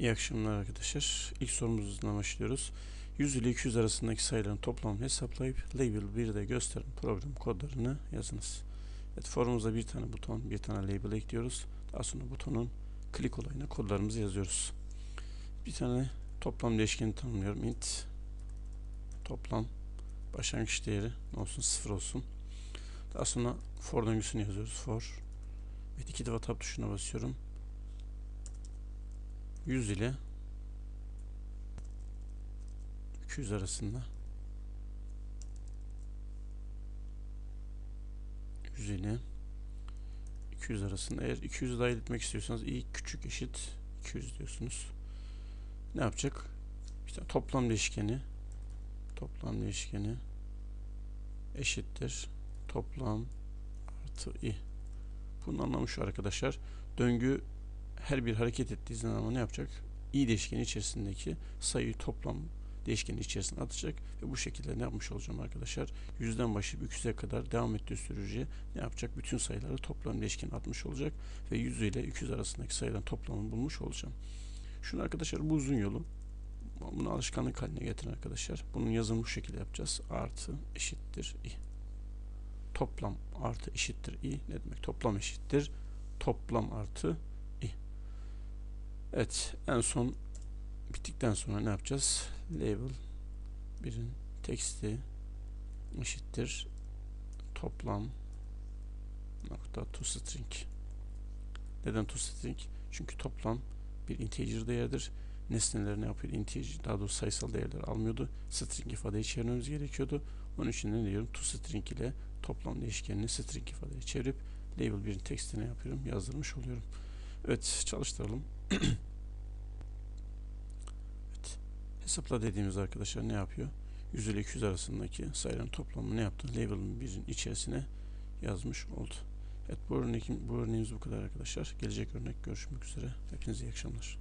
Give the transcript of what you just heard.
İyi akşamlar arkadaşlar. İlk sorumuzdan başlıyoruz. 100 ile 200 arasındaki sayıların toplamını hesaplayıp label 1'de gösteren program kodlarını yazınız. Evet, forumumuza bir tane buton, bir tane label ekliyoruz. Daha sonra butonun klik olayına kodlarımızı yazıyoruz. Bir tane toplam değişkeni tanımlıyorum. int toplam başlangıç değeri ne olsun 0 olsun. Daha sonra for döngüsünü yazıyoruz. For Evet iki defa tab tuşuna basıyorum. 100 ile 200 arasında 100 ile 200 arasında eğer 200 dahil etmek istiyorsanız i küçük eşit 200 diyorsunuz. Ne yapacak? İşte toplam değişkeni toplam değişkeni eşittir toplam artı i. Bunun anlamı şu arkadaşlar. Döngü her bir hareket ettiği zaman ne yapacak? i değişkeni içerisindeki sayıyı toplam değişkenin içerisine atacak ve bu şekilde ne yapmış olacağım arkadaşlar? Yüzden başlayıp 200'e kadar devam ettiği sürece ne yapacak? Bütün sayıları toplam değişkeni atmış olacak ve 100 ile 200 arasındaki sayıların toplamını bulmuş olacağım. Şunu arkadaşlar bu uzun yolu bunu alışkanlık haline getirin arkadaşlar. Bunun yazımı bu şekilde yapacağız. Artı eşittir i. Toplam artı eşittir i. Ne demek? Toplam eşittir. Toplam artı. Evet. En son bittikten sonra ne yapacağız? Label birin teksti eşittir. Toplam nokta toString. Neden toString? Çünkü toplam bir integer değerdir nesneler ne yapıyor? Integer, daha doğrusu sayısal değerler almıyordu. String ifade çevirmemiz gerekiyordu. Onun için ne diyorum? toString ile toplam değişkenini string ifadeye çevirip label 1'in tekstine yapıyorum? Yazdırmış oluyorum. Evet, çalıştıralım. Evet. Hesapla dediğimiz arkadaşlar ne yapıyor? 100 ile 200 arasındaki sayıların toplamını ne yaptı? Label'ın 1'in içerisine yazmış oldu. Evet bu, örnek, bu örneğimiz bu kadar arkadaşlar. Gelecek örnek görüşmek üzere. Hepinize iyi akşamlar.